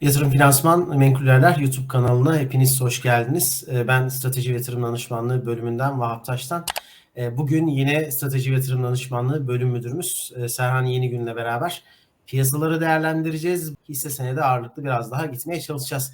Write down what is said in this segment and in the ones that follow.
Yatırım Finansman Menkullerler YouTube kanalına hepiniz hoş geldiniz. Ee, Ben Strateji ve Yatırım Danışmanlığı bölümünden Vahap Taş'tan. Ee, Bugün yine Strateji ve Yatırım Danışmanlığı bölüm müdürümüz e, Serhan Yenigün'le beraber piyasaları değerlendireceğiz. Hisse senedi ağırlıklı biraz daha gitmeye çalışacağız.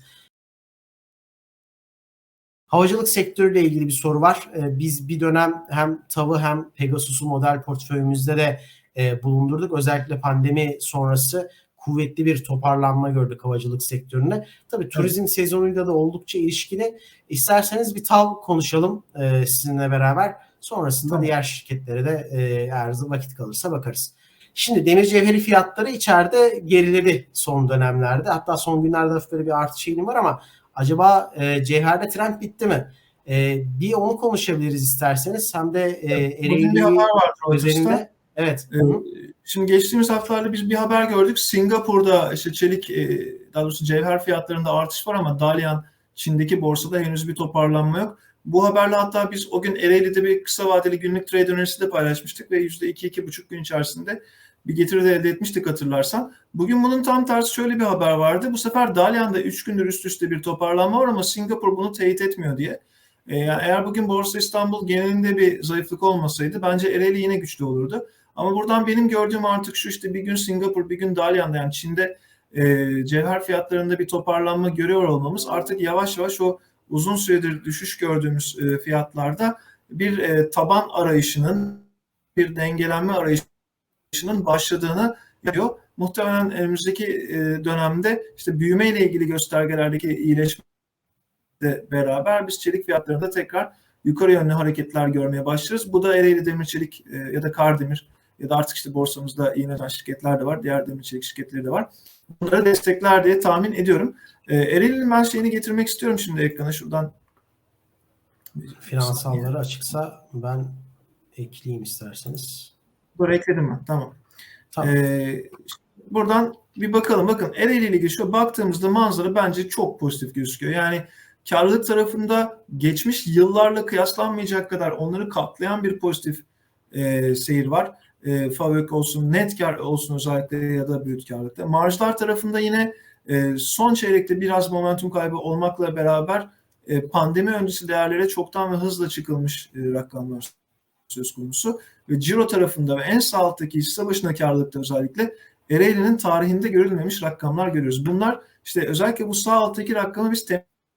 Havacılık sektörüyle ilgili bir soru var. Ee, Biz bir dönem hem TAV'ı hem Pegasus'u model portföyümüzde de e, bulundurduk. Özellikle pandemi sonrası kuvvetli bir toparlanma gördük havacılık sektöründe. Tabii turizm sezonuyla da oldukça ilişkili. İsterseniz bir TAV konuşalım e, sizinle beraber. Sonrasında Tamam. diğer şirketlere de e, eğer vakit kalırsa bakarız. Şimdi demir cevheri fiyatları içeride geriledi son dönemlerde. Hatta son günlerde böyle bir artış eğilim var ama acaba e, cevherde trend bitti mi? E, bir onu konuşabiliriz isterseniz. Hem de e, Bugün bir Evet. Ee, Hı hı. Şimdi geçtiğimiz haftalarda biz bir haber gördük. Singapur'da işte çelik, e, daha doğrusu cevher fiyatlarında artış var ama Dalian Çin'deki borsada henüz bir toparlanma yok. Bu haberle hatta biz o gün Ereğli'de bir kısa vadeli günlük trade önerisi de paylaşmıştık ve %2-2,5 gün içerisinde bir getiri de elde etmiştik hatırlarsan. Bugün bunun tam tersi şöyle bir haber vardı. Bu sefer Dalian'da 3 gündür üst üste bir toparlanma var ama Singapur bunu teyit etmiyor diye. E, yani eğer bugün Borsa İstanbul genelinde bir zayıflık olmasaydı bence Ereğli yine güçlü olurdu. Ama buradan benim gördüğüm artık şu işte bir gün Singapur, bir gün Dalyan'da yani Çin'de e, cevher fiyatlarında bir toparlanma görüyor olmamız artık yavaş yavaş o uzun süredir düşüş gördüğümüz e, fiyatlarda bir e, taban arayışının, bir dengelenme arayışının başladığını yapıyor. Muhtemelen önümüzdeki e, dönemde işte büyüme ile ilgili göstergelerdeki iyileşme de beraber biz çelik fiyatlarında tekrar yukarı yönlü hareketler görmeye başlarız. Bu da Ereğli Demir Çelik e, ya da Kardemir ya da artık işte borsamızda yine eden şirketler de var. Diğer demir çelik şirketleri de var. Bunları destekler diye tahmin ediyorum. E, Ereğli'nin ben şeyini getirmek istiyorum şimdi ekrana şuradan. Finansalları açıksa ben ekleyeyim isterseniz. Buraya ekledim ben. Tamam. Tamam. Ee, buradan bir bakalım. Bakın Ereğli ile ilgili şu baktığımızda manzara bence çok pozitif gözüküyor. Yani karlılık tarafında geçmiş yıllarla kıyaslanmayacak kadar onları katlayan bir pozitif e, seyir var. E, FAVÖK olsun, net kar olsun özellikle ya da brüt karlıkta. Marjlar tarafında yine e, son çeyrekte biraz momentum kaybı olmakla beraber e, pandemi öncesi değerlere çoktan ve hızla çıkılmış e, rakamlar söz konusu. Ve ciro tarafında ve en sağ alttaki hisse başına karlılıkta özellikle Ereğli'nin tarihinde görülmemiş rakamlar görüyoruz. Bunlar işte özellikle bu sağ alttaki rakamı biz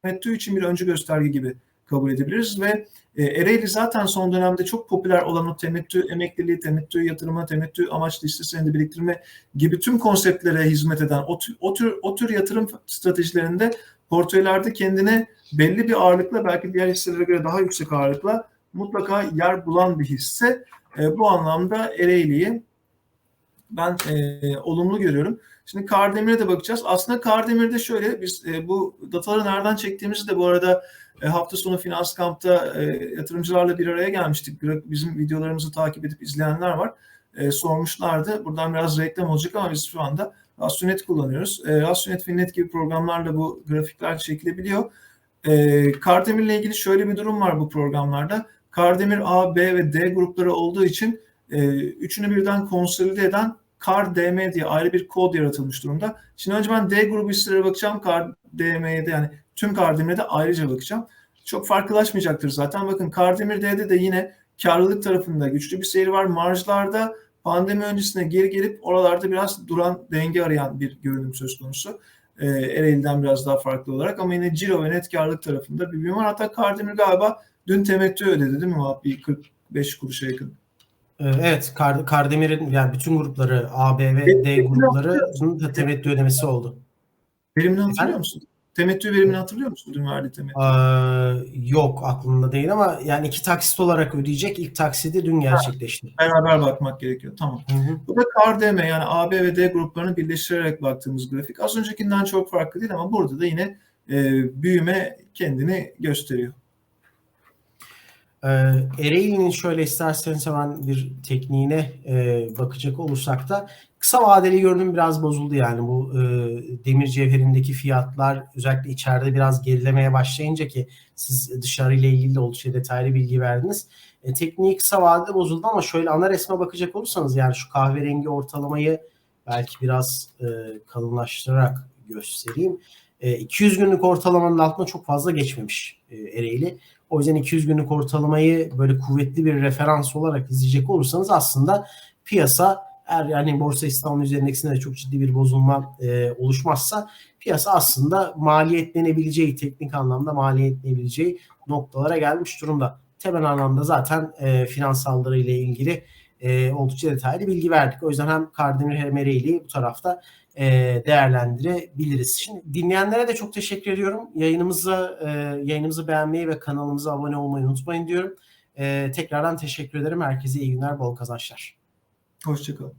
temettü için bir öncü gösterge gibi kabul edebiliriz ve e, Ereğli zaten son dönemde çok popüler olan o temettü emekliliği, temettü yatırımı, temettü amaçlı hisse senedi biriktirme gibi tüm konseptlere hizmet eden o, tür- o tür o tür yatırım stratejilerinde portföylerde kendine belli bir ağırlıkla belki diğer hisselere göre daha yüksek ağırlıkla mutlaka yer bulan bir hisse. E, bu anlamda Ereğli'yi ben e, olumlu görüyorum. Şimdi Kardemir'e de bakacağız. Aslında Kardemir'de şöyle biz e, bu dataları nereden çektiğimizi de bu arada e, hafta sonu Finans Kamp'ta e, yatırımcılarla bir araya gelmiştik. Bizim videolarımızı takip edip izleyenler var. E, sormuşlardı. Buradan biraz reklam olacak ama biz şu anda Rasyonet kullanıyoruz. E, Rasyonet, Finnet gibi programlarla bu grafikler çekilebiliyor. E, Kardemir'le ilgili şöyle bir durum var bu programlarda. Kardemir A, B ve D grupları olduğu için e, üçünü birden konsolide eden KAR-DM diye ayrı bir kod yaratılmış durumda. Şimdi önce ben D grubu hisselere bakacağım. KAR-DM'ye de yani tüm Kardemir'e de ayrıca bakacağım. Çok farklılaşmayacaktır zaten. Bakın Kardemir D'de de yine karlılık tarafında güçlü bir seyir var. Marjlarda pandemi öncesine geri gelip oralarda biraz duran denge arayan bir görünüm söz konusu. E, Ereğli'den biraz daha farklı olarak ama yine ciro ve net karlılık tarafında bir büyüme var. Hatta Kardemir galiba dün temettü ödedi değil mi? Bir 45 kuruşa yakın. Ee, Evet, Kar- Kardemir'in yani bütün grupları A, B ve D gruplarının da temettü ödemesi oldu. Verimini hatırlıyor musun? Temettü verimini hatırlıyor musun? Dün verdiği temettü. Ee, yok aklımda değil ama yani iki taksit olarak ödeyecek. İlk taksidi dün gerçekleşti. Beraber bakmak gerekiyor. Tamam. Hı hı. Bu da KAR-DM yani A, B ve D gruplarını birleştirerek baktığımız grafik. Az öncekinden çok farklı değil ama burada da yine e, büyüme kendini gösteriyor. Ee, Ereğli'nin şöyle isterseniz hemen bir tekniğine e, bakacak olursak da kısa vadeli görünüm biraz bozuldu yani bu e, demir cevherindeki fiyatlar özellikle içeride biraz gerilemeye başlayınca ki siz dışarıyla ilgili de oldukça detaylı bilgi verdiniz. E, tekniği kısa vadede bozuldu ama şöyle ana resme bakacak olursanız yani şu kahverengi ortalamayı belki biraz e, kalınlaştırarak göstereyim. E, 200 günlük ortalamanın altına çok fazla geçmemiş e, Ereğli. O yüzden 200 günlük ortalamayı böyle kuvvetli bir referans olarak izleyecek olursanız aslında piyasa eğer yani Borsa İstanbul üzerindekisinde de çok ciddi bir bozulma e, oluşmazsa piyasa aslında maliyetlenebileceği, teknik anlamda maliyetlenebileceği noktalara gelmiş durumda. Temel anlamda zaten e, finansalları ile ilgili e, oldukça detaylı bilgi verdik. O yüzden hem Kardemir hem Ereğli'yi bu tarafta e, değerlendirebiliriz. Şimdi dinleyenlere de çok teşekkür ediyorum. Yayınımızı e, yayınımızı beğenmeyi ve kanalımıza abone olmayı unutmayın diyorum. E, tekrardan teşekkür ederim. Herkese iyi günler, bol kazançlar. Hoşçakalın.